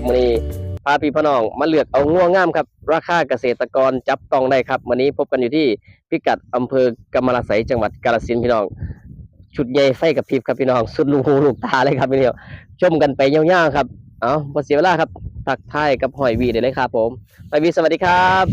ครับมื้อนี้พาพี่พี่น้องมาเลือกเอาง่วงงามครับ ราคาเกษตรกรจับต้องได้ครับมื้อนี้พบกันอยู่ที่พิกัดอำเภอกำมะลาไสยจังหวัดกาฬสินธุ์พี่น้อง ชุดใหญ่ไฟกับพริบครับพี่น้อง สุดลูกหูลูกตาเลยครับพี่น้องชมกันไปยาวๆครับเอาบ่เสียเวลาครับทักทายกับหอยวีได้เลยครับผมหอยวีสวัสดีครับ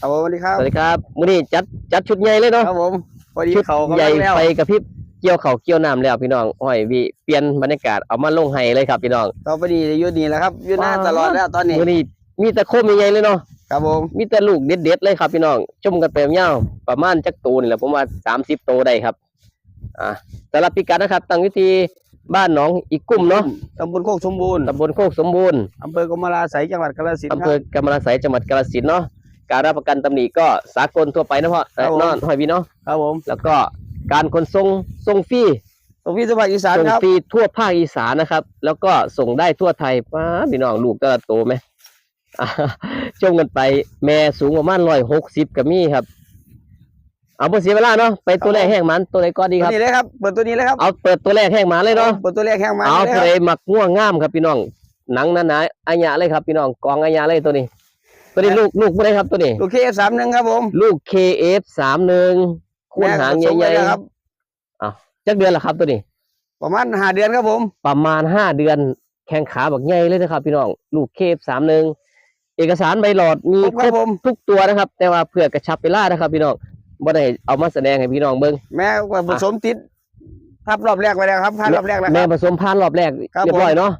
ครับผมสวัสดีครับสวัสดีครับมื้อนี้จัดจัดชุดใหญ่เลยเนาะครับผมพอดีชุดเขาใหญ่กำลังแล้วไฟกับพริบ เกี่ยวเขาวเกี่ยวน้ำแล้วพี่น้องหอยวีเปลี่ยนบรรยากาศเอามาลงให้เลยครับพี่น้องต่อไปนี้อยุดนี่แหละครับอยุดหน้าว้าวตลอดแล้วตอนนี้มื้อนี้มีแต่โคมใหญ่ๆเลยเนาะครับผมมีแต่ลูกเด็ดๆเลยครับพี่น้องชมกันไปยาวๆประมาณจักตัวนี่แหละผมว่า30ตัวได้ครับอ่าสำหรับพิกัดนะครับตั้งวิธีบ้านหนองอีกกลุ่มเนาะตำบลโคกสมบูรณ์ตำบลโคกสมบูรณ์อำเภอกมลาไสยจังหวัดกาฬสินธุ์อำคเภรับอกำมะลาไสยจังหวัดกาฬสินธุ์เนาะการรับประกันตำหนิก็สากลทั่วไปนะพ่อครับผมเนาะหอยวีเนาะครับผมแล้วก็ การขนส่งส่งฟรีตรงพี่สภาคอีสานส่งครับ ฟรีทั่วภาคอีสานนะครับ แล้วก็ส่งได้ทั่วไทยป้าบพี่น้องลูกก็โตไหมอ่าชมกันไปแม่สูงประมาณร้อยหกสิบกับมี่ครับ เอาบ่เสียเวลาเนาะไปตัวแรกแห้งมันตัวไหนก็ดีตัวครับ นี้เลยครับ เปิดตัวนี้เลยครับเอาเปิดตัวแรกแห้งหมาเลยเนาะ เปิดตัวแรกแห้งมาเอาเลยคทะรับเลหมักง่วงงามครับพี่น้อง หนังหนาๆอัญญะเลยครับพี่น้องกองอัญญะเลยตัวนี้ ตัวนี้ลูกลูกไม่ได้ครับตัวนี้ ลูกเคสามหนึ่งครับผม ลูก KF สามหนึ่ง คูณหางใหญ่แม่ก็ผสมไว้แล้วครับๆจักเดือนละครับตัวนี้ ประมาณห้าเดือนครับผม ประมาณห้าเดือน แข้งขาบักใหญ่เลยนะครับ พี่น้อง ลูก KF สามหนึ่งเอกสารใบหลอดมีครบคครรับบผมทุกตัวนะครับ แต่ว่าเพื่อกระชับเวลานะครับ พี่น้องบ่ได้เอามาแสดงให้พี่น้องเบิ่งแม่ก็ผสมติดทับรอบแรกไปแล้วครับพันรอบแรกแล้วคแม่รับผสมพันธุ์รอบแรกครับเรียบร้อยเนาะ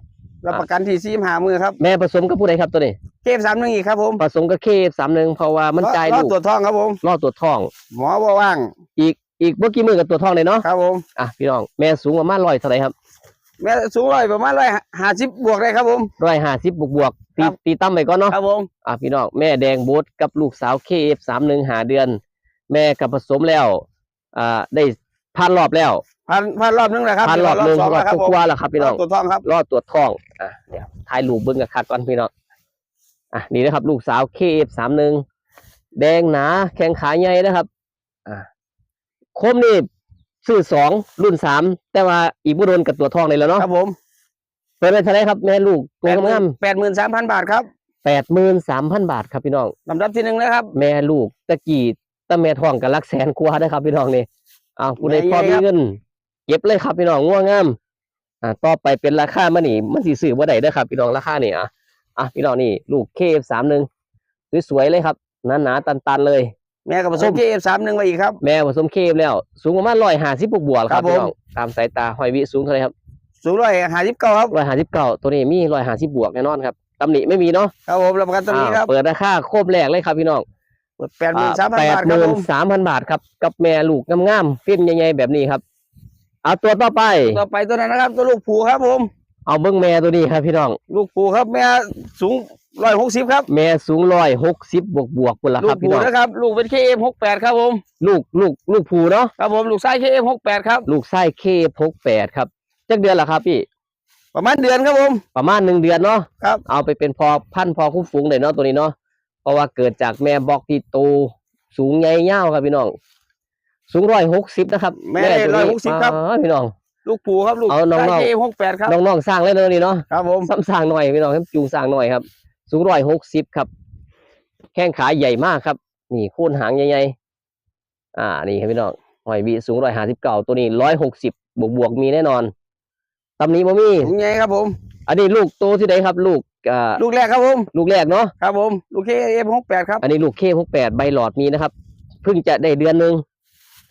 รับประกันที่ซีมหามือครับ แม่ผสมกับผู้ใดครับตัวนี้ เคสามหนึ่งอีกครับผมผสมกับ KF สามหนึ่งเพราะว่ามันจ่ายรอลูดกตัวจทองครับผมรอดตัวจท้อง หมอบ่ว่าง อีกอีกเมื่อกี้มือกับตัวทองเลยเนาะครับผมอะพี่น้องแม่สูงประมาณร้อยเท่าไหร่ครับแม่สูงร้อยประมาณร้อยห้าสิบบวกได้ครับผมร้อยห้าสิบบวกบวกๆตีครับตีตั้มไปก่อนเนาะครับผมอะพี่น้องแม่แดงโบดกับลูกสาวเคเอฟสามหนึ่งหาเดือน แม่กับผสมแล้วอ่าได้พันรอบแล้วพันพันรอบนึงแหละครับพันรอบหนึ่งสองรอบแล้วครับผมกว่าๆแล้วครับพี่น้องตัวจทองครับรอดตัวจทองอะเดี๋ยวถ่ายรูปเบิ้งกับคักก่อนพี่น้อง อะนี่นะครับ ลูกสาวเคเอฟสามหนึ่งแดงหนา แข้งขาใหญ่นะครับ อะคมนี่ซื้อสองรุ่นสามแต่ว่าอีกบุโดนกับตัวทองเลยแล้วเนาะครับผมเปิดไปเท่าไหรครับแม่ลูกตัวงามแปดหมื่นสามพันบาทครับแปดหมื่นสามพันบาทครับพี่น้องลำดับที่หนึ่งเลยครับ แม่ลูกตะกี้ตะแม่ทองกับลักแสนกว่านะครับ พี่น้องนี่อ้าวผู้ใดแม่พอใหญ่มีครับเงินเก็บเลยครับพี่น้องง่วงงามอ่าต่อไปเป็นราคามันนี่มันสิซื้อบ่ได้เด้อครับพี่น้องราคานี่อะ อะพี่น้องนี่ลูกเคฟสามหนึ่งสวยๆเลยครับหนาๆตันๆเลย แม่กับผสคมมเคเอฟสามหนึ่งมาอีกครับแม่ผสมเคฟแล้ว สูงประมาณร้อยห้าสิบบวกๆคครัรับบพี่ผมน้องตามสายตาหอยวิสูงเท่าไหร่ครับสูงร้อยห้าสิบเก้าครับร้อยห้าสิบเก้าตัวนี้มีร้อยห้าสิบบวกแน่นอนครับตำหนิไม่มีเนาะครับผมรับประกันตรงนี้ครับอ่าเปิดราคาโคบแรกเลยครับพี่น้องแปดหมื่นสามพันแปดบาทหครับมื่ผนมสามพันบาทครับกับแม่ลูกงามๆฟินใหญ่ๆแบบนี้ครับเอาตัวต่อไป ต่อไปตัวนั้นนะครับ ตัวลูกผูครับผม เอาเบิ้งแม่ตัวนี้ครับพี่น้อง ลูกผูครับแม่สูงร้อยหกสิบครับ แม่สูงร้อยหกสิบบวกบวกๆพุ่นละลูครักบพี่ผูน้องนะครับ ลูกเป็นเคเอ็มหกแปดครับผมลูกลูกลูกผูเนาะครับผมลูกไส้เคเอ็มหกแปดครับ ลูกไส้เคพกแปดครับจักเดือนละครับพี่ ประมาณเดือนครับผม ประมาณหนึ่งเดือนเนาะครับ เอาไปเป็นพอพันธุ์พอคุ้มฝูงเลยเนาะตัวนี้เนาะเพราะว่าเกิดจากแม่บอกที่โตสูงใหญ่ยาวครับพี่น้อง สูงร้อยหกสิบนะครับแม่ได้ตัวนี้160ครับ อ๋อพี่น้อง ลูกผูครับลูกเอาน้องๆไส้เคเอ็มหกแปดครับ น้องๆสร้างเลยเนาะนี่เนาะครับผมซ้ำสร้างหน่อยพี่น้องครับจูงสร้างหน่อยครับ สูงร้อยหกสิบครับ แข้งขาใหญ่มากครับ นี่โค่นหางใหญ่ๆอ่า นี่ครับพี่น้องหอยบีสูงร้อยห้าสิบเก้าตัวนี้ร้อยหกสิบบวกบวกๆมีแน่นอนตำนี้บ่มี ถุงใหญ่ครับผม อันนี้ลูกโตที่ใดครับ ลูกอ่าลูกแรกครับผม ลูกแรกเนาะ ครับผม ลูกเคเอ็มหกแปดครับ อันนี้ลูกเคหกแปดใบหลอดมีนะครับ เพิ่งจะได้เดือนหนึ่ง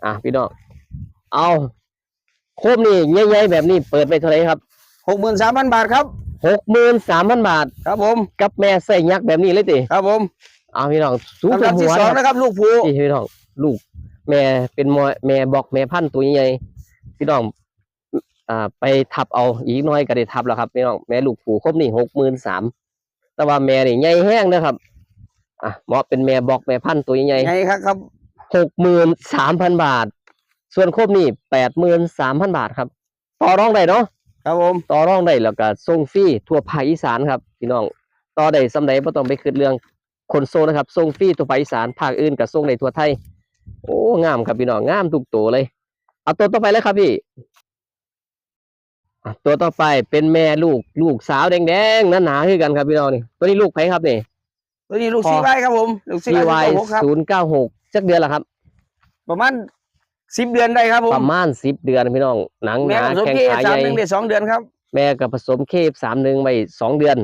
อะพี่น้อง เอา โคมนี่ใหญ่ๆแบบนี้เปิดไปเท่าไหร่ครับหกหมื่นสามพันบาทครับหกหมื่นสามพันบาท ครับผม กับแม่ใส่ยักษ์แบบนี้เลยติครับผมเอาพี่น้องสูงลำถึดับงที่หัวสองนะนะครับ ลูกผูนี่พี่น้องลูก แม่เป็นมอแม่บอกแม่พันธุ์ตัวใหญ่พี่น้องอ่าไปทับเอาอีกหน้อยก็ได้ทับแล้วครับพี่น้องแม่ลูกผูครบนี่หกหมื่นสามแต่ว่าแม่นี่ใหญ่แห้งนะครับอะเหมาะเป็นแม่บอกแม่พันธุ์ตัวใหญ่ใหญ่ครับครับหกหมื่นสามพันบาท ส่วนครบนี่แปดหมื่นสามพันบาทครับ ต่อรองได้เนาะครับผมต่อรองได้แล้วก็ส่งฟรีทั่วภาคอีสานครับพี่น้องต่อได้สำใดบ่ต้องไปคิดเรื่องขนส่งนะครับส่งฟรีทั่วภาคอีสานภาคอื่นก็ส่งได้ทั่วไทย โอ้งามครับพี่น้องงามทุกตัวเลย เอาตัวต่อไปเลยครับพี่อะตัวต่อไปเป็นแม่ลูกลูกสาวแดงๆหนาๆคือกันครับพี่น้องนี่ตัวนี้ลูกไผครับนี่ตัวนี้ลูกพอซีไว้ครับผมลูกซีไว้ CY หกครับศูนย์เก้าหกจักเดือนละครับ ประมาณ สิบเดือนได้ครับผมประมาณสิบเดือนพี่น้องหนังหแม่นาผสมแข้งเคขาสาใหมญ่หนึ่งได้สองเดือนครับ แม่กับผสมเคฟสามหนึ่งไปสองเดือน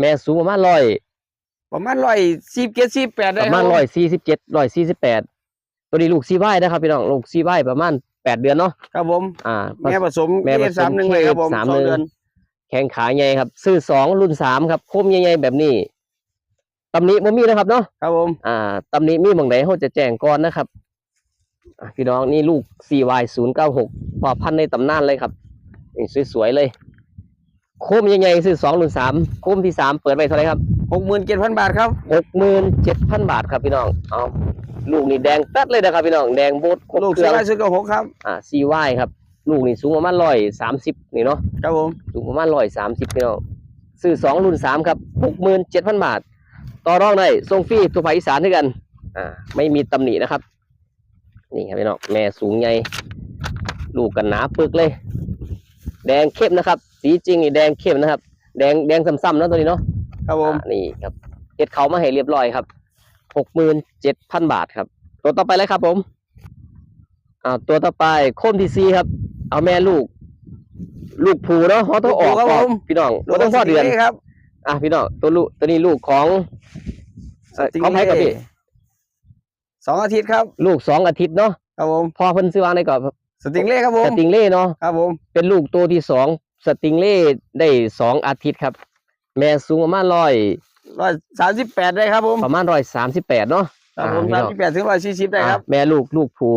แม่สูงประมาณร้อยประมาณร้อยสิบเจ็ดสิบแปดปได้ระคมารัณบร้อยสี่สิบเจ็ดร้อยสี่สิบแปดตัวนี้ลูกซีไว้นะครับพี่น้องลูกซีไว้ประมาณแปดเดือนเนาะครับผมอ่าแม่ผสมแม่เคผสมสามหนึ่งเลยครับผมเคสามสหอนึ่งงเดือนแข้งขาใหญ่ครับ ซื้อสองรุ่นสามครับโคมใหญ่ๆแบบนี้ตำหนิบ่มีนะครับเนาะครับผมอ่าตำหนิมีบางไหนเขาจะแจ้งก่อนนะครับอะ พี่น้องนี่ลูก CY ศูนย์เก้าหกพอพันธุ์ในตำนานเลยครับนี่สวยๆเลย โคมใหญ่ๆซื้อสองรุ่นสามโคมที่สามเปิดไปเท่าไหรครับหกหมื่นเจ็ดพันบาทครับหกหมื่นเจ็ดพันบาทครับพี่น้องเอาลูกนี่แดงแป๊ดเลยนะครับพี่น้องแดงโบดครบลูกเคซีรื่องไว้สุดก็หกครับอ่า CY ครับ ลูกนี่สูงประมาณร้อยสามสิบนี่เนาะครับผมสูงประมาณร้อยสามสิบพี่น้องซื้อสองรุ่นสามครับหกหมื่นเจ็ดพันบาท ต่อรองได้ส่งฟรีทั่วภาคอีสานด้วยกัน อ่า ไม่มีตำหนินะครับ นี่ครับพี่น้องแม่สูงใหญ่ลูกกันหนาปึกเลย แดงเข้มนะครับ สีจริงนี่แดงเข้มนะครับ แดงแดงซ้ำๆนะตัวนี้เนาะครับผมอ่านี่ครับเก็ดเขามาให้เรียบร้อยครับหกหมื่นเจ็ดพันบาทครับ ตัวต่อไปเลยครับผมอ่าตัวต่อไปโคมทีซีครับ เอาแม่ลูก ลูกผูเนาะเขาต้องออกครับก่อนผมพี่น้องบ่ต้องพ่อเดือนลูกครับ อะพี่น้องตัวลูกตัวนี้ลูกของเอ่อของใครกับพี่ สองอาทิตย์ครับ ลูกสองอาทิตย์เนาะครับผมพอเพิ่นซื้อวางได้ก่อนสติงเล่ครับผสมติงเล่เนาะครับผมเป็นลูกตัวที่สองสติงเล่ได้สองอาทิตย์ครับ แม่สูงประมาณร้อยร้อยสามสิบแปดได้ครับผมประมาณร้อยสามสิบแปดเนาะครับผมอ่าสามพี่น้องสิบแปดถึงร้อยสี่สิบได้ครับอะแม่ลูกลูกผู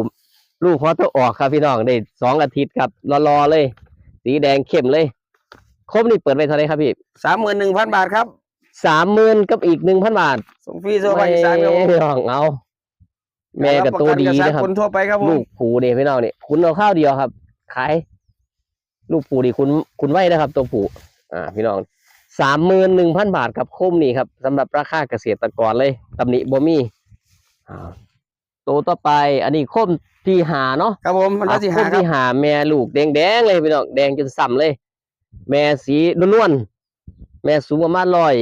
ลูกพอตัวออกครับพี่น้องได้สองอาทิตย์ครับรอๆเลย สีแดงเข้มเลยครบนี่เปิดไปเท่าไหรครับพี่สามหมื่นหนึ่งพันบาทครับสามหมื่นกับอีกหนึ่งพันบาทส่งฟรีโซฟาอีสานครับผมไม่ต้องเอา แม่กับตัวดีรับปรกันะครับคนทั่วไปครับผลูมกผูเนี่ยพี่น้องเนี่ยคุณเอาข้าวเดียวครับ ขาย ลูกผูดีคุณคุณไว้นะครับ ตัวผูอ่า พี่น้องสามหมื่นหนึ่งพันบาทครับโคมนี่ครับสำหรับราคาเกษตรกรเลยตำหนิบ่มีอ่าตัวต่อไป อันนี้โคมที่หาเนาะครับผมมันอะก็สิโคหามครับที่หาแม่ลูกแดงๆเลยพี่น้องแดงจนส่ำเลย แม่สีนวลๆแม่สูงประมาณร้อย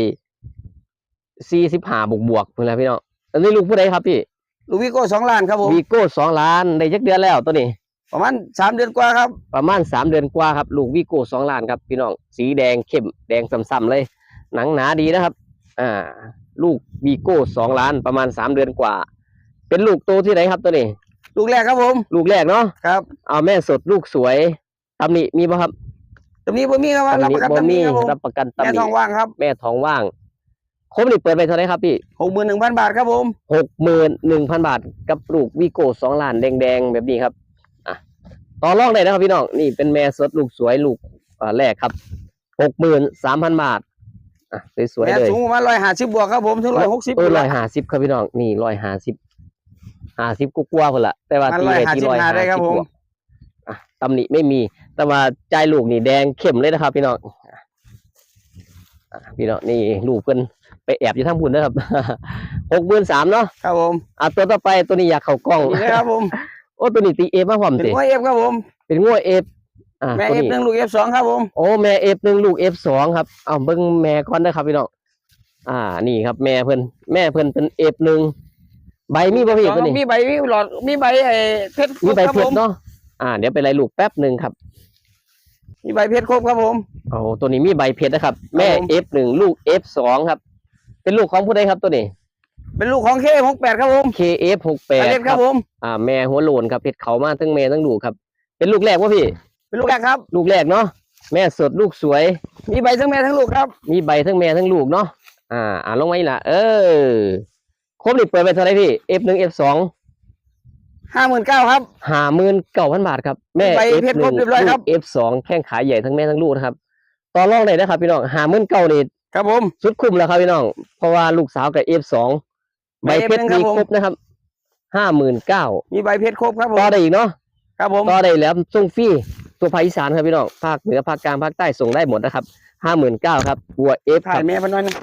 สี่สิบห้าบวกบวกๆเพื่อนพี่น้องอันนี้ลูกผู้ใดครับพี่ ลูกวิโก้สองล้านครับผมวีโก้สองล้านได้จักเดือนแล้วตัวนี้ ประมาณสามเดือนกว่าครับประมาณสามเดือนกว่าครับลูกวีโก้สองล้านครับพี่น้องสีแดงเข้มแดงซ้ำๆเลย หนังหนาดีนะครับ อ่า ลูกวีโก้สองล้านประมาณสามเดือนกว่า เป็นลูกโตที่ไหนครับตัวนี้ ลูกแรกครับผมลูกแรกเนาะครับเอาแม่สดลูกสวยตำหนิมีป่ะครับตรงนี้บ่มีครับว่ารับประกันบ่ตำหมีนี้ครับผมรับประกันตำแม่หนิทองว่างครับ แม่ท้องว่าง ครบนี่เปิดไปเท่าไหรครับพี่หกหมื่นหนึ่งพันบาทครับผมหกหมื่นหนึ่งพันบาท กับลูกวีโก้สองล้านแดงๆแบบนี้ครับอะต่อรองได้นะครับพี่น้องนี่เป็นแม่สดลูกสวยลูกอ่าแรกครับหกหมื่นสามพันบาทอะสวยแม่ๆเลยสูงประมาณร้อยห้าสิบบวกครับผมถึงร้อยหกสิบเออร้อยห้าสิบครับพี่น้องนี่ร้อยห้าสิบห้าสิบกว่าๆคนละแต่ว่ามันตีร้อยไปห้าที่สิบร้อยห้าห้าได้ครับสิบผมบวกอะตำหนิไม่มี แต่ว่าใจายลูกนี่แดงเข้มเลยนะครับ พี่น้องอะพี่น้องนี่ลูกเพิ่น ไปแอบอยู่ทั้งพุ่นนะครับหกหมื่นสามเนาะครับผมอะตัวต่อไปตัวนี้อยากเข้ากล้องนี่นะครับผมโอ้ตัวนี้ตีเอฟมาพร้อมเป็นสิหัวเอฟครับผม เป็นงัวเอฟอ่าแม่ตัวเอฟนี้หนึ่งลูกเอฟสองครับผมโอ้แม่เอฟหนึ่งลูกเอฟสองครับเอาเบิ้งแม่ก่อนนะครับพี่น้องอ่านี่ครับ แม่เพิ่นแม่เพิ่นเป็นเอฟหนึ่งใบมีบ่พี่ตัวนี้มีใบมีหลอดมีใบไอ้เพชรครมีบใบครับเพผชรมเนาะอ่า เดี๋ยวไปไล่ลูกแป๊บหนึ่งครับ มีใบเพชรครบครับผมโอ้ตัวนี้มีใบเพชรนะครับ แม่ผมเอฟหนึ่งลูกเอฟสองครับ เป็นลูกของผู้ใดครับตัวนี้ เป็นลูกของเคหกแปดครับผม KF หกแปไอดเล็กคครัรับบผม อ่าแม่หัวโลนครับเพชรเขามาทั้งแม่ทั้งลูกครับ เป็นลูกแรกวะพี่ เป็นลูกแรกครับ ลูกแรกเนาะแม่สดลูกสวย มีใบทั้งแม่ทั้งลูกครับ มีใบทั้งแม่ทั้งลูกเนาะอ่าอ่าลงไว้ละเออครบนี่เปิดไปเท่าไหรพี่ F หนึ่ง F สองห้าหมื่นเก้าครับห้าหมื่นเก้าพันบาทครับแม่ ใบ F เพชรหครนึ่บงเรียบร้อยครับ F สองแข้งขาใหญ่ทั้งแม่ทั้งลูกนะครับต่อรองได้นะครับพี่น้องห้าหมื่นเก้านี่ ครับผม สุดคุ้มแล้วครับพี่น้อง เพราะว่าลูกสาวกับ F สองใบใบเพชร F1 ครับมีผมครบนะครับห้าหมื่นเก้ามีใบเพชรครบครับผมต่อได้อีกเนาะครับผมต่อได้แล้วส่งฟรีตัวภาคอีสานครับพี่น้องภาคเหนือภาคกลางภาคใต้ส่งได้หมดนะครับห้าหมื่นเก้าครับบัว F คถ่ารัยบแม่พันน้อยนะ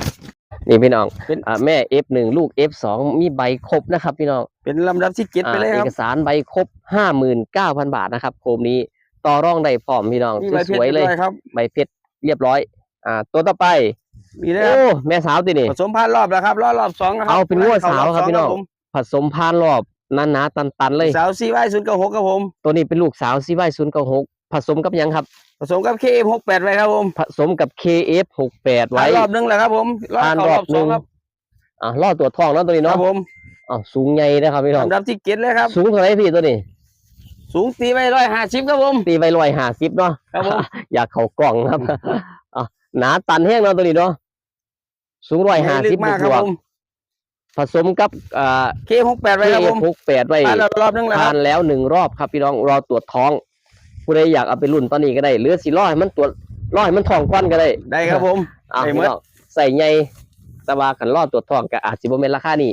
นี่พี่น้องเป็นอ่าแม่ F1 ลูก F2 มีใบครบนะครับ พี่น้องเป็นลำดับที่เจ็ดไปเลยอ่าคเอรับกสารใบครบห้าหมื่นเก้าพันบาทนะครับโคมนี้ต่อร่องได้พร้อมพี่น้องมีใบเพสชรวยๆเลยรีบร้อครับใบเพชรเรียบร้อย อ่า ตัวต่อไป มีเลยคโอ้รับแม่สาวตินี่ผสมพันธุ์รอบแล้วครับรอบรอบสองนะครัเอาเป็นงวดสาวครับเข้พี่น้องผมผสมพานรอบหนาๆตันๆเลยสาวซีไว้ศูนย์เก้าหกครับผม ตัวนี้เป็นลูกสาวซีไวศูนย์เก้าหกผสมกับหยังครับ ผสมกับเคหกแปดไว้ครับผม ผสมกับ KF68 ไว้ผ่านรอบหนึงแล้วครับผมรอบผ่านเข้ารออบบหนึ่สองงครับอ่าล่อตัวทองแล้วตัวนี้ครัเนาะบผมอ้าวสูงใหญ่นะครับพี่น้องลำดับที่เจ็ดเลยครับ สูงเท่าไหรพี่ตัวนี้ สูงตีไว้ร้อยห้าสิบครับผมตีไว้ร้อยห้าสิบเนาะครับผมอยากเขากล่องครับอะ หนาตันแห้งเนาะตัวนี้เนาะสูงร้อยห้าลึสิบกมากครับวผกมๆผสมกับอ่าเคหกแปดไว้ครับผม KF68 ไว้ผ่านรอบหนึงแล้วคผ่ารับนแล้วหนึ่งรอบครับพี่น้องรอตรวจท้องผู้ใดอยากเอาไปรุ่นตอนนี้ก็ได้หรือสิรอให้มันตรวจรอให้มันท้องก้อนก็ได้ได้ครับผมอ่าได้หมดพี่น้องใส่ใหญ่แต่ว่าขันรอดตัวจทองก็อาจสิบ่แม่นราคานี้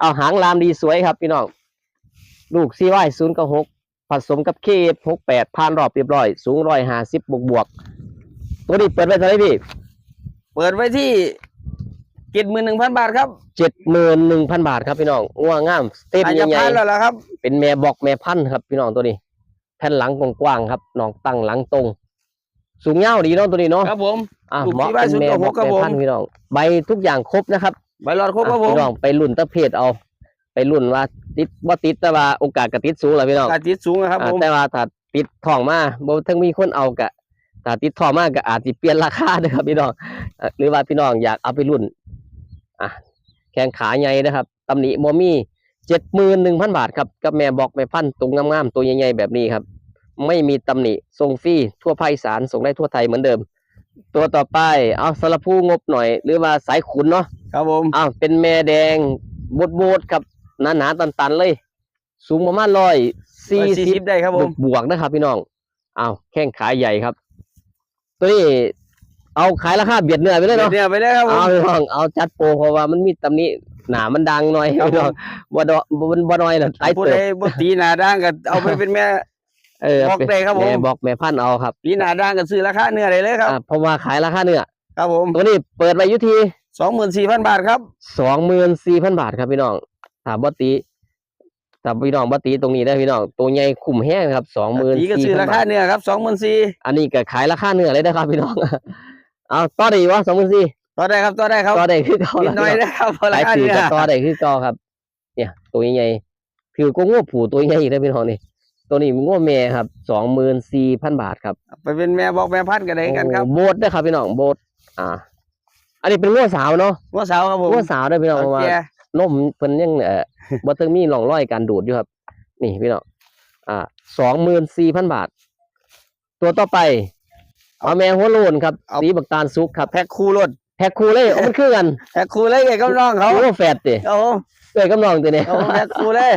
เอาหางลามดีสวยครับพี่น้องลูกซีไวศูนย์กับหกผสมกับเคหกแปดผ่านรอบเรียบร้อย สูงร้อยห้าสิบบวกบวกๆ ตัวนี้เปิดไปเท่าไหร่พี่เปิดไว้ที่เจ็ดหมื่นหนึ่งพันบาทครับเจ็ดหมื่นหนึ่งพันบาทครับพี่น้องง่วงงามเต็มอาจใหจะญ่ผ่านแล้วล่ะครับๆเป็นแม่บอกแม่พันธุ์ครับ พี่น้องตัวนี้ แผ่นหลังกว้างๆครับน้องตั้งหลังตรง สูงเงาวดีเนาะตัวนี้เนาะครับผมอะลูกเหมาะที่บ้านเป็นแม่0.6บอกครับแม่ผมพันธุ์พี่น้องใบทุกอย่างครบนะครับใบหลอดครบครับผอะมพี่น้องไปรุ่นตะเพศเอาไปรุ่นว่าติดว่าติดแต่ว่าโอกาสกระติดสูงแหละพี่น้องการติดสูงนะครับอะผมแต่ว่าถ้าติดทองมาบ่ถึงมีคนเอากะ ถ้าติดทองมาก็อาจจะเปลี่ยนราคาเด้อครับพี่น้องเอ่อหรือว่าพี่น้องอยากเอาไปรุ่นอะแข้งขาใหญ่นะครับตำหนิบ่มีเจ็ดหมื่นหนึ่งพันบาทครับกับแม่บอกแม่พันธุ์ตรงงามๆตัวใหญ่ๆแบบนี้ครับ ไม่มีตำหนิส่งฟรีทั่วภาคอีสานส่งได้ทั่วไทยเหมือนเดิม ตัวต่อไปเอาสารบผู้งบหน่อย หรือว่าสายขุนเนาะครับผมอ้าวเป็นแม่แดงบดบดๆครับหนาหนาๆตันตันๆเลย สูงประมาณร้อยสี่สี่สิสิบบได้ครับผมบวกๆนะครับพี่น้องอ้าวแข้งขาใหญ่ครับ ตัวนี้เอาขายราคาเบียดเนื้อไปเลยเนาะเนี่ยไปเลยครับผมเอาพี่น้องเอาจัดโปรเพราะว่ามันมีตำหนี้หนามันดังหน่อยครับพี่น้องบ่ดอบ่บ่น้อยน่ะไตผู้เติใดบบ่ตีหน้าด่างก็เอาไปเป็นแม่ เออบอกได้ครับผมแม่บอกแม่พันธุ์เอาครับตีหน้าด่างก็ซื้อราคาเนื้อได้เลยครับ อ่าเพราะว่าขายราคาเนื้อครับผมตัวนี้เปิดไว้อยู่ที่ สองหมื่นสี่พันบาทครับ สองหมื่นสี่พันบาทครับพี่น้องถามบ่ตี ถามพี่น้องบ่ตีตรงนี้ได้พี่น้องตัวใหญ่คุ้มแห้งครับสองหมื่นตีก็สี่ซื้อพัรานคาบาทเนื้อครับสองหมื่นสี่อันนี้ก็ขายราคาเนื้อเลยนะครับพี่น้องเอาต่อได้วะสองหมื่นสี่ต่อได้ครับต่อได้ครับต่อได้คือเก่านิดหน่อยแล้วนะครับเพราะราขายคาถือเนื้อก็ต่อได้คือเก่าครับ เนี่ย ตัวใหญ่ๆผิวก็ง้อผูตัวใหญ่อีกแล้วพี่น้องนี่ตัวนี้ง้อแม่ครับสองหมื่นสี่พันบาทครับไปเป็นแม่บอกแม่พันธุ์กันได้กันครับโอ้โบดได้อครับพี่น้องโบดอ่าอันนี้เป็นง้อสาวเนาะหัวสาวครับผมง้อสาวได้อพี่น้องโอเพราะว่าเค นมเพิ่นยังเอ่อบ่ถึงมีร่องรอยการดูดอยู่ครับ นี่พี่น้องอ่าสองหมื่นสี่พันบาท ตัวต่อไปเอาแม่หัวโลนครับสีบักตาลซุกครับแพ็คคู่รถแพ็คคู่เลยเอามันคือกันแพ็คคู่เลยไงกับน้องเขาโอ้แฟดติเอาเอ้ยกับน้องตัวนี้เอาแพ็คคู่เลย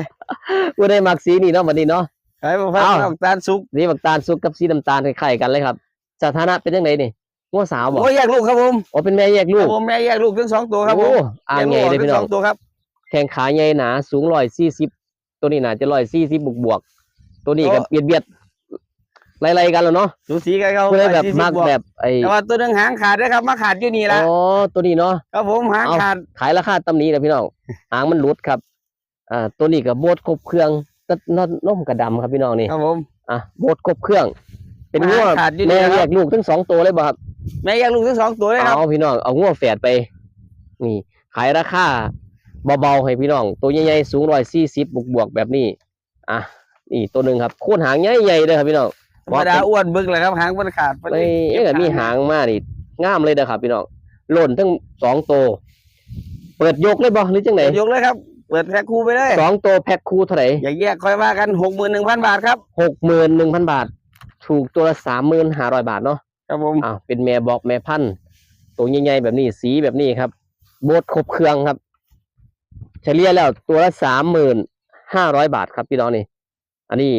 ผู้ได้มักสีนี่เนาะบัดนี้เนาะ ไอ้บอกพันเอาธุ์น้ำตาลสุกสีบักตาลซุกกับสีน้ำตาลคล้ายๆกันเลยครับ สถานะเป็นจังไดนี่งัวสาวบ่โอ้ยแยกลูกครับผมอ๋อเป็นแม่แยกลูครักบผมแม่แยกลูกทั้งสองตัวครับผมโอ้อ่างใหญ่เลยพี่น้องแกลูกกทั้สตัวครับ แข้งขาใหญ่หนาสูง140ตัวนี้น่าจะ140บวกบวกๆตัวนี้ก็เบียดเบียดๆไล่ๆกันแล้วเนาะสูสีกันเขาผู้ใดแบบ40มักวแบบไอ้แต่ว่าตัวหนึงหางขาดนะครับมาขาดอยู่นี่ละอ๋อตัวนี้เนาะครับผมหางเอาขาดขายราคาตำนี้นะพี่น้องหางมันหลุดครับอ่าตัวนี้กับโบดครบเครื่องก็นอนนมกระดำครับพี่น้องนี่ครับผมอะโบดครบเครื่อง เป็นงัวขาดอยู่นี่แม่นะครับแยกลูกทั้งสองตัวเลยบ่ครับแม่แยกลูกทั้งสองตัวเลยครับเอาพี่น้องเอางัวแฝดไป นี่ ขายราคา เบาๆให้พี่น้อง ตัวใหญ่ๆสูงร้อยสี่สิบบวกบวกๆแบบนี้ อะนี่ตัวหนึ่งครับโค่นหางใหญ่ๆเลยครับพี่น้องธรรมดาอ้วนบึกเลยครับหางมันขาดไม่เอ้ยมีหางมานี่งามเลยนะครับพี่น้องหล่นทั้งสองตัวเปิดยกเลยบ่หรือจังไหนยกเลยครับเปิดแพ็คคู่ไปเลยสองตัวแพ็คคู่เท่าไหร่อย่าแยกค่อยว่ากันหกหมื่นหนึ่งพันบาทครับหกหมื่นหนึ่งพันบาท ถูกตัวละสามหมื่นห้าร้อยบาทเนาะครับผมอ้าวเป็นแม่บอกแม่พันธุ์ตัวใหญ่ๆแบบนี้สีแบบนี้ครับโบดครบเครื่องครับ เฉลี่ยแล้วตัวละสามหมื่นห้าร้อยบาทครับพี่น้องนี่ อันนี้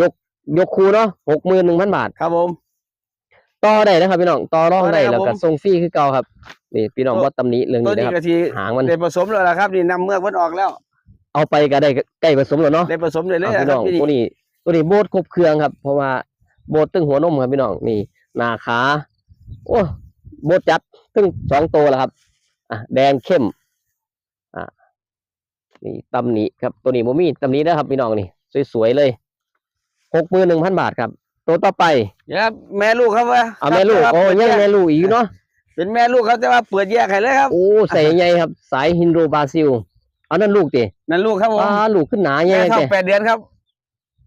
ยกยกคูเนาะหกหมื่นหนึ่งพันบาทครับผมต่อได้นะครับพี่น้องต่อรองต่อได้ได้ครับแล้วก็ผมส่งฟรีคือเก่าครับนี่พี่น้องบ่ตำหนิเรื่องตัวนี้นี้นะครับกะทิหางมันได้ผสมแล้วล่ะครับนี่นำเมือกมันออกแล้ว เอาไปก็ได้ใกล้ผสมแล้วเนาะได้ผสมเลยเลยอะนะพี่คน้รัอบงพี่ตัวนี้ตัวนี้โบดครบเครื่องครับ เพราะว่าโบดตึงหัวนมครับพี่น้องนี่หน้าขาโอ้โบดจัดตึงสองตัวแล้วครับอะแดงเข้มอะ นี่ตำหนิครับตัวนี้โมมี่ตำหนินะครับพี่น้องนี่สวยๆเลยหกหมื่นหนึ่งพันบาทครับ ตัวต่อไปเดี๋ยวครับแม่ลูกครับว่าเอาแม่ลูกครับโอ้เปิดยังแกแม่ลูกอีกเนาะเป็นแม่ลูกครับแต่ว่าเปิดแยกให้เลยครับโอ้ใส่ใหญ่ครับ สายฮินโดบราซิลเอานั่นลูกตินั่นลูกครับผมว้าลูกขึ้นหนาใหญ่แม่ท้องติแปดเดือนครับ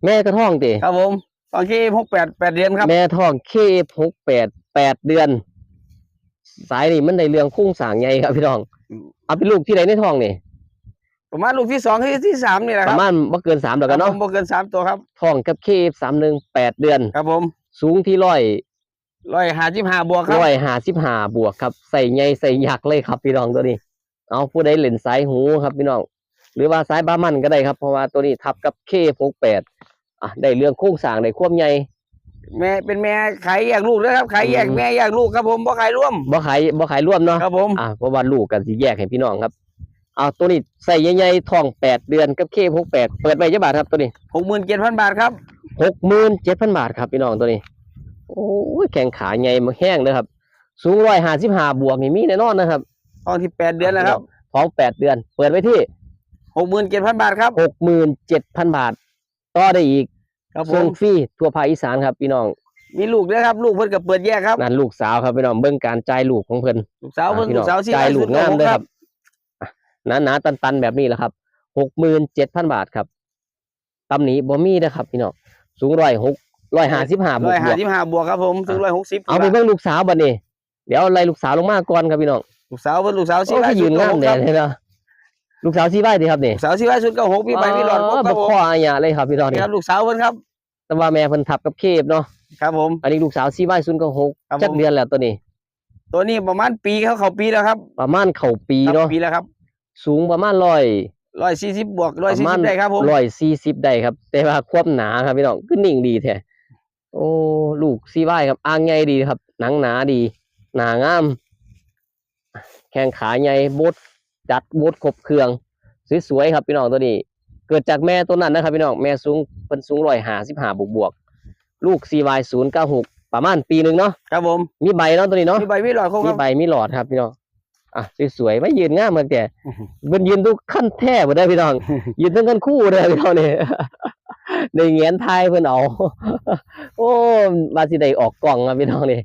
แม่กระท้องติครับผมตอนที่หกแปดแปดเดือนครับแม่ท้องเคหกแปดแปดเดือน สายนี่มันในเรื่องคุ้งสร้างใหญ่ครับพี่น้องเอาเป็นลูกที่ไหนในท้องนี่ ประมาณลูกที่สองที่ที่สามนี่แหละปครับระมาณบ่เกินสามเดือนครักับนเนาะผมบ่เกินสามตัวครับ ท้องกับเคสามหนึ่งแปดเดือน ครับผมสูงที่ร้อยร้อยห้าสิบห้าบวกครับร้อยห้าสิบห้าบวกครับใส่ใหญ่ใส่ยักษ์เลยครับพี่น้องตัวนี้ เอาผู้ใดเล่นสายหูครับพี่น้องหรือว่าสายบ้ามันก็ได้ครับเพราะว่าตัวนี้ทับกับเคหกแปดอะได้เรื่องโค้งสร้างได้ควบใหญ่ แม่เป็นแม่ขายแยกลูกนะครับขายแยกอืม แม่แยกลูกครับผมบ่ขายร่วมบ่ขายบ่ขายร่วมเนาะ ครับผม อะเพราะว่าลูกกันสิแยกให้พี่น้องครับ เอาตัวนี้ใส่ใหญ่ๆทองแปดเดือนกับเคหกแปดเปิดไปเจ้าบาทครับตัวนี้หกหมื่นเจ็ดพันบาทครับหกหมื่นเจ็ดพันบาทครับพี่น้องตัวนี้ โอ้ยแข่งขาใหญ่มาแห้งเลยครับ สูงร้อยห้าสิบห้าบวกนี่มีแน่นอนนะครับตอนที่แปดเดือนแล้วครับท้องแปดเดือน เปิดไว้ที่หกหมื่นเจ็ดพันบาทครับหกหมื่นเจ็ดพันบาท ต่อได้อีกครับผส่งมฟรีทั่วภาคอีสานครับพี่น้องมีลูกด้วยครับ ลูกเพิ่นกับเปิดแยกครับนั่นลูกสาวครับพี่น้องเบิ่งการจ่ายลูกของเพิ่นลูกสาวเพิ่นอะพี่ลูน้องกสาวสี่จ่ายลูกงามเลยคครัรับบ หนาหนาๆตันตันๆแบบนี้แหละครับหกหมื่นเจ็ดพันบาทครับตำหนี้บ่มีนะครับพี่น้องสูงร้อยหกร้อยห้าสิบห้าบวร้กอยบห้าวกสิบห้าบวกครับผมถึงร้อยหกสิบเอาไปเบิ่งลูกสาวบัดนี้เดี๋ยวไล่ลูกสาวลงมาก่อนครับพี่น้องลูกสาวเพิ่นลูกสาวโอ้สี่ยยืนงามแน่เลยเนาะลูกสาวซีไว้ดีครับนี่ลูกสาวสี่ร้อยชุดเก้าหกพี่ใบพี่หลอดครบคบัรับกผมข้ออาญาเลยครับพี่น้องนี่นี่ครับลูกสาวเพิ่นครับแต่ว่าแม่เพิ่นทับกับเคบเนาะครับผม อันนี้ลูกสาวซีไว้ศูนย์เก้าหกครับผมจักเดือนแล้วตัวนี้ ตัวนี้ประมาณปีเขาเขาปีแล้วครับ ประมาณเข่าปีครับเนาะปีแล้วครับ สูงประมาณร้อยร้อยสี่สิบบวกร้อยประสี่มาสิณบได้ครับผมร้อยสี่สิบได้ครับ แต่ว่าความหนาครับพี่น้องก็นิ่งดีแท้โอ้ลูกซีไว้ครับอ่างใหญ่ดีครับ หนังหนาดี หนางาม แข้งขาใหญ่บดจัดบดครบเครื่องสวยๆครับพี่น้องตัวนี้ เกิดจากแม่ตัวนั้นนะครับพี่น้องแม่สูงเป็นสูงร้อยห้าสิบห้าบวกบวกๆลูก CY ศูนย์เก้าหกประมาณปีหนึ่งเนาะครับผมมีใบเนาะตัวนี้เนาะมีใบพี่หลอดครบคมีรับใบมีหลอดครับพี่น้อง อะสวยๆไม่ยืนง่ามเหมือนแต่อื้อหือมันยืนทุกขั้นแท้หมดได้พี่น้อง ยืนทั้งขั้นคู่เลยพี่น้องเนี่ยในเงียนไทายเพื่อนเอาโอ้มาสิได้ออกกล่องครับพี่น้องนี่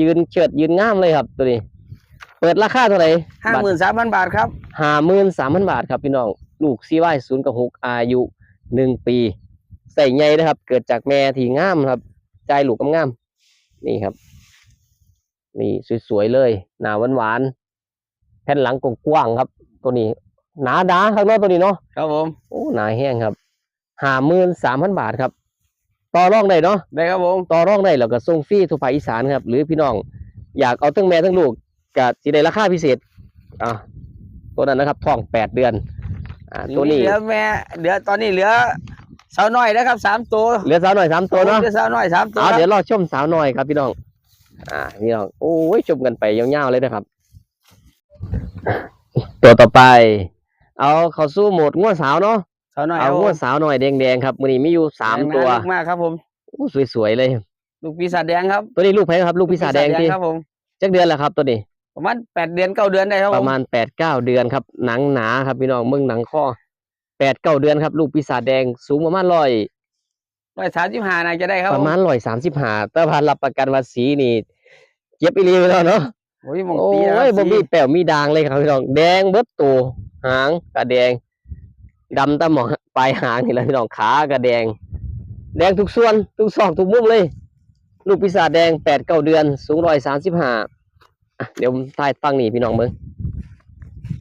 ยืนเฉิดยืนง่ามเลยครับ ตัวนี้ เปิดราคาเท่าไหร่ห้าหมื่นสามพันบาทครับห้าหมื่นสามพันบาทครับพี่น้องลูกซีไวศูนย์กับหกอายุหนึ่งปี ใส่ใหญ่นะครับ เกิดจากแม่ที่งามครับใจลูกกำงามๆนี่ครับนี่สวยๆเลย หนาหวานๆ แผ่นหลังกว้างๆครับ ตัวนี้ หนาดาครับเนาะตัวนี้เนาะครับผมโอ้หนาแห้งครับห้าหมื่นสามพันบาทครับ ต่อรองได้เนาะได้ครับผมต่อรองได้แล้วก็ส่งฟรีทั่วภาคอีสานครับ หรือพี่น้องอยากเอาทั้งแม่ทั้งลูกกับสิได้ราคาพิเศษอะตัวนั้นนะครับท้องแปดเดือนอ่าตัวนี้เหลือแม่เหลือตอนนี้เหลือสาวน้อยนะครับสามตัวเหลือสาวหน่อยสามตัวเนาะเหลือสาวน้อยสามตัวเอาครับเดี๋ยวรอชมสาวหน่อยครับพี่น้อง อ่าพี่น้องโอ้ยชมกันไปยาวๆเลยนะครับ ตัวต่อไป เอาเข้าสู้โหมดง้วสาวเนาะสาวน้อยเอาครับง้วสาวหน่อยแดงๆครับมือนี้มีอยู่สามแดงตัวน่ารักมากครับผมโอ้สวยๆเลย ลูกปีศาจแดงครับ ตัวนี้ลูกแพ้ครับ ลูกพิศาจแดงที่ครับผมจักเดือนแล้วครับ ตัวนี้ ประมาณแปดเดือนเก้าเดือนได้ครับปผระมมาณแปดเก้าเดือนครับ หนังหนาครับพี่น้องเมืองหนังข้อแปดเก้าเดือนครับ ลูกปีศาจแดงสูงประมาณร้อยร้อยสามสิบห้าน่าจะได้ครับประมาณร้อยสามสิบห้าแต่พันรับประกันว่าสีนี่เจ็บอีหลีไปแล้วเนาะ โอ้ยหมองโอ้ตีนะคยรับบ่มีสีแป้วมีด่างเลยครับพี่น้องแดงเบิดตัวหางกระแดงดำแตะหมองปลายหางนี่แหละพี่น้องขากระแดง แดงทุกส่วนทุกซอกทุกมุมเลย ลูกปีศาจแดงแปดเก้าเดือน สูงร้อยสามสิบห้าเดี๋ยวผมถ่ายฟังนี่พี่น้องเบิ่ง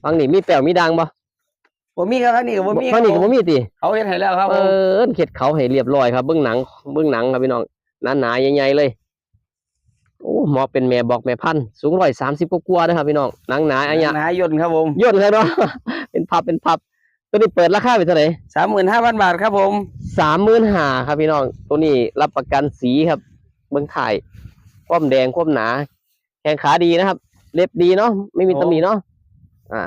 ฟังนี่มีแป้วมีด่างบ่ผมมีครับท่านนี่กับผมมีฟังนี่ก็บ่มีติเขาเห็นให้แล้วครับเอผมอเข็ดเขาให้เรียบร้อยครับเบื้องหนังเบื้องหนังครับพี่น้องหนาหนาๆใหญ่ๆเลย โอ้หมอเป็นแม่บอกแม่พันธุ์สูงร้อยสามสิบกว่าๆนะครับพี่น้องหนังหนาอันเนี้ยหนายนต์ครับผมย่นเลยเนาะ เป็นพับเป็นพับ ตัวนี้เปิดราคาไปเท่าไหร่สามหมื่นห้าพันบาทครับผมสามหมื่นห้าครับพี่น้อง ตัวนี้รับประกันสีครับ เบื้องถ่ายความแดงความหนา แข้งขาดีนะครับ เล็บดีเนาะไม่มีตำหนิเนาะอ่า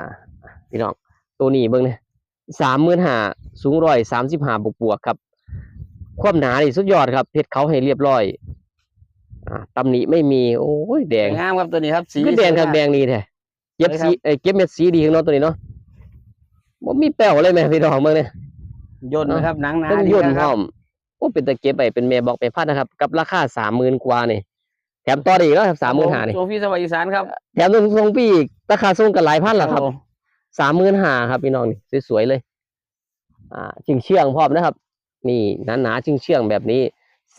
พี่น้อง ตัวนี้เบื้องเนี่ยสามหมื่นห้าสูงร้อยสามสิบห้าบวกบวกๆครับ ความหนานี่สุดยอดครับเพชรเขาให้เรียบร้อย อ่าตำหนิไม่มี โอ้ยแดงงามครับตัวนี้ครับ สีก็แดงครับสวยมากแดงนี่แท้เก็บสวยครัสีบเอ้ยเก็บเม็ดสีดีของน้องตัวนี้เนาะบ่มีแป้วเลยแม่พี่น้องเบิ่งเนี่ยยนต์นะครับหนังหนาต้องดีย่นนะพครัร้บอมโอ้เป็นตะเก็บไปเป็นแม่บอกไปพัดนะครับ กับราคาสามหมื่นกว่านี่แถมต่อได้อีกแล้วครับสามหมื่นห้านี่โซฟีสวัสดิ์อีสานครับแถมส่งปีอีกราคาส่งกันหลายพันละครับผมสามหมื่นห้าครับพี่น้องนี่สวยๆเลย อ่าจิงเชื่องพร้อมนะครับ นี่หนาๆจิงเชื่องแบบนี้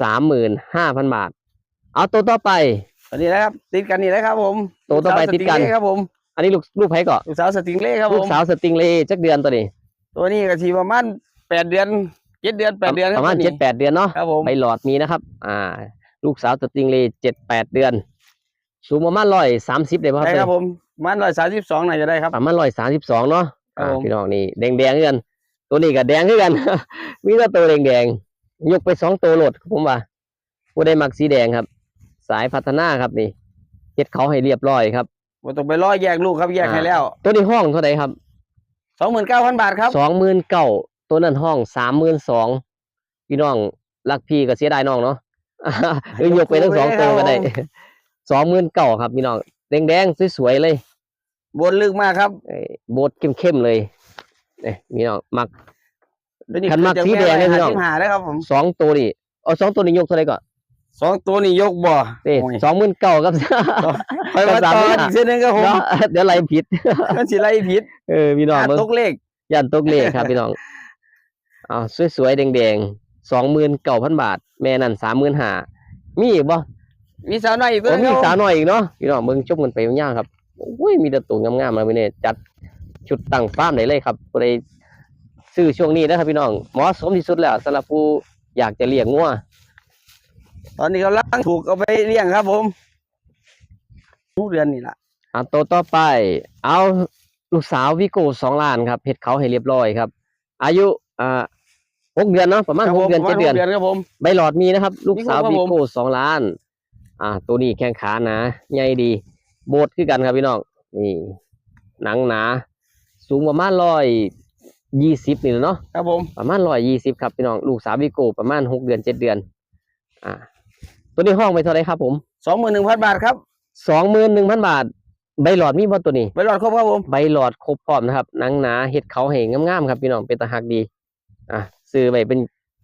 สามหมื่นห้าพันบาท เอาตัวต่อไป อันนี้นะครับ ติดกันนี่แหละครับ ผมตัวต่อไปติดกันลูสาวสงเล่ครับผม อันนี้ลูกลูกไผ่เกาะลูกสาวสติงเล่ครับผลูกมสาวสติงเลย์จักเดือนตัวนี้ ตัวนี้ก็ทีประมาณแปดเดือนเจ็ดเดือนแปดเดือนคปบระมาณตัวนี้เจ็ดแปดเดือนเนาะครับผมใบหลอดมีนะครับ อ่า ลูกสาวสติงเลย์เจ็ดแปดเดือนสูงประมาณร้อยสามสิบเลยป่ะคใช่รับครับผมประมันร้อยสามสิบสองน่าจะได้ครับประมาณร้อยสามสิบสองเนาะครับอ่าผมพี่น้องนี่แดงแดงๆคือกันตัวนี้ก็แดงคือกัน มีแต่ตัวแดงแดงๆยกไปสองตัวโหลดครับผมว่าผู้ได้มักสีแดงครับ สายพัฒนาครับนี่เฮ็ดเขาให้เรียบร้อยครับบ่ต้องไปร้อยแยกลูกครับแยกอ่าให้แล้วตัวนี้ห้องเท่าไหร่ครับสองหมื่นเก้าพันบาทครับสองหมื่นเก้าตัวนั้นห้องสามหมื่นสองพี่น้องรักพี่ก็เสียดายน้องเนาะเออยกไปทั้งสองตัวก็ได้สองหมื่นเก้าครับพี่น้องแดงๆสวยๆเลยบนลึกมากครับเอ้ยโบดเข้มๆเลยเนี่ยพี่น้องมักเดี๋ยวนี้คันมักสีแดงเนี่ยพี่น้องหาได้ครับผมสองตัวนี่เอาสองตัวนี้ยกเท่าไหร่ก่อน สองตัวนี้ยกบ่นี่โอ้ยสองหมื่นเก้าครับคอยมาสามต่อหมื่นอีกเส้นหนึงครับผมเนาะเดี๋ยวไล่ผิด มันสิไล่ผิดเออพี่น้องหาเบิ่งตกเลขยันตกเลขครับพี่น้องอ่าสวยๆแดงๆสองหมื่นเก้าพันบาท แม่นั่นสามหมื่นห้ามีอีกบ่ มีสาวน้อยอีกตัวโอ้หนึงมีครับสาวน้อยอีกเนาะพี่น้องเบิ่งชมกันไปยาวๆครับโอ้ยมีแต่ตัวงามๆมาพี่เนี่ยจัดชุดตั้งฟาร์มได้เลยครับผู้ใดซื้อช่วงนี้นะครับพี่น้องเหมาะสมที่สุดแล้วสำหรับผู้อยากจะเลี้ยงงัว ตอนนี้กำลังถูกเอาไปเลี้ยงครับ ผมทุกเดือนนี่ล่ะอ่าตัวต่อไป เอาลูกสาววิโก้สองล้านครับเฮ็ดเขาให้เรียบร้อยครับ อายุอ่าหกเดือนเนาะประมาณครับหผกเดือนประเจ็มาดณเดือนหกเดือนครับผมใบหลอดมีนะครับ ลูกสาววิวิโก้ครับผมโก้สองล้าน อ่า ตัวนี้แข้งขาหนาใหญ่ดี โบดคือกันครับพี่น้องนี่หนังหนา สูงประมาณร้อยยี่สิบนี่แหละเนาะครับผมประมาณร้อยยี่สิบครับพี่น้องลูกสาววิโก้ประมาณหกเดือนเจ็ดเดือน อ่า ตัวนี้ห้องไปเท่าไหรครับผมสองหมื่นหนึ่งพันบาทครับสองหมื่นหนึ่งพันบาท ใบหลอดมีบ่ตัวนี้ไปรอดครบครับผม ใบหลอดครบพร้อมนะครับหนังหนาเห็ดเขาให้งามๆครับพี่น้องเป็นตาหักดี อะซื้อไปเป็น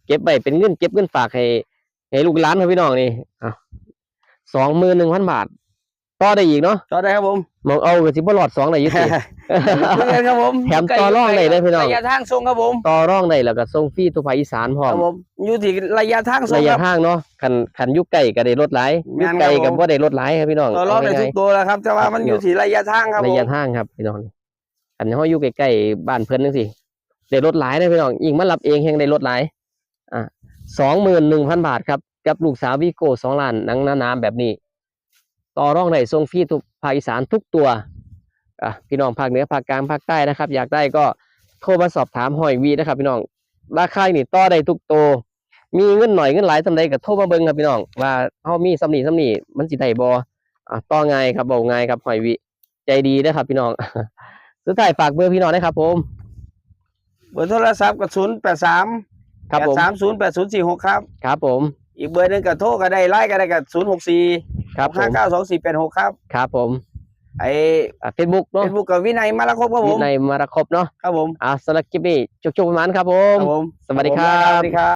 เก็บไปเป็นเงินเก็บเงินฝากให้ให้ลูกหลานครับพี่น้องนี่อะสองหมื่นหนึ่งพันบาท ต่อได้อีกเนาะ ต่อได้ครับผม มองเอาก็สิบ่หลอดสองได้อยี่สิคุยกันครับผมแถมต่อรองได้เลยพี่น้องระยะทางส่งครับผมต่อร่องได้แล้วก็ส่งฟรีทั่วภาคอีสานพร้อคมรับผมอยู่ที่ระยะทางส่งระคยะรับทางเนาะคันคันอยุกไก่ก็ได้ลดหลายอแม่ยุกนครับไก่ก็ผมบ่ได้ลดหลายครับพี่น้องต่อรองได้เาทุง่ายกตัวแล้วครับแต่ว่ามันอยู่ที่ระยะทางครับๆผระมยะทางครับพี่น้องนี่คันเฮาอยู่ใกล้ๆบ้านเพิ่นจังซี่ได้ลดหลายได้อพี่น้องยิ่งมารับเองแฮงได้ลดหลายอะสองหมื่นหนึ่งพันบาทครับกับลูกสาววีโก้สองล้านหนังหน้าๆแบบนี้ ต่อร่องได้ทรงฟรีทุกภาคอีสานทุกตัวอะพี่น้องภาคเหนือภาคกลางภาคใต้นะครับ อยากได้ก็โทรมาสอบถามหอยวีนะครับ พี่น้องราคานี่ต่อได้ทุกตัวมีเงินหน่อยเงินหลายสำใดก็โทรมาเบิ่งครับพี่น้องว่าเฮามีสำนีสำนีมันสิได้บ่อะต่อง่ายครับเบาง่ายครับหอยวีใจดีนะครับพี่น้องสุดท้ายฝากเบอร์พี่น้องนะครับ ผมเบอร์โทรศัพท์กับศูนย์แปดสามครับผมสามศูนย์แปดศูนย์สี่หกครับ ครับผม อีกเบอร์หนึงกับโทรก็ได้ไล่ก็ได้กับศูนย์หกสี่ครับผห้ามเก้าสองสี่แปดหกครับ ครับผมไอ้อะเฟซบุ๊กเฟเนาะซบุ๊กกับวินัยมาละครบครับผวิมนัยมาระครบเนาะครับผม อะสำหรับคลิปนี้จุกๆประมาณครับผมครับผมสวัสดีครัสบวัสดีครับ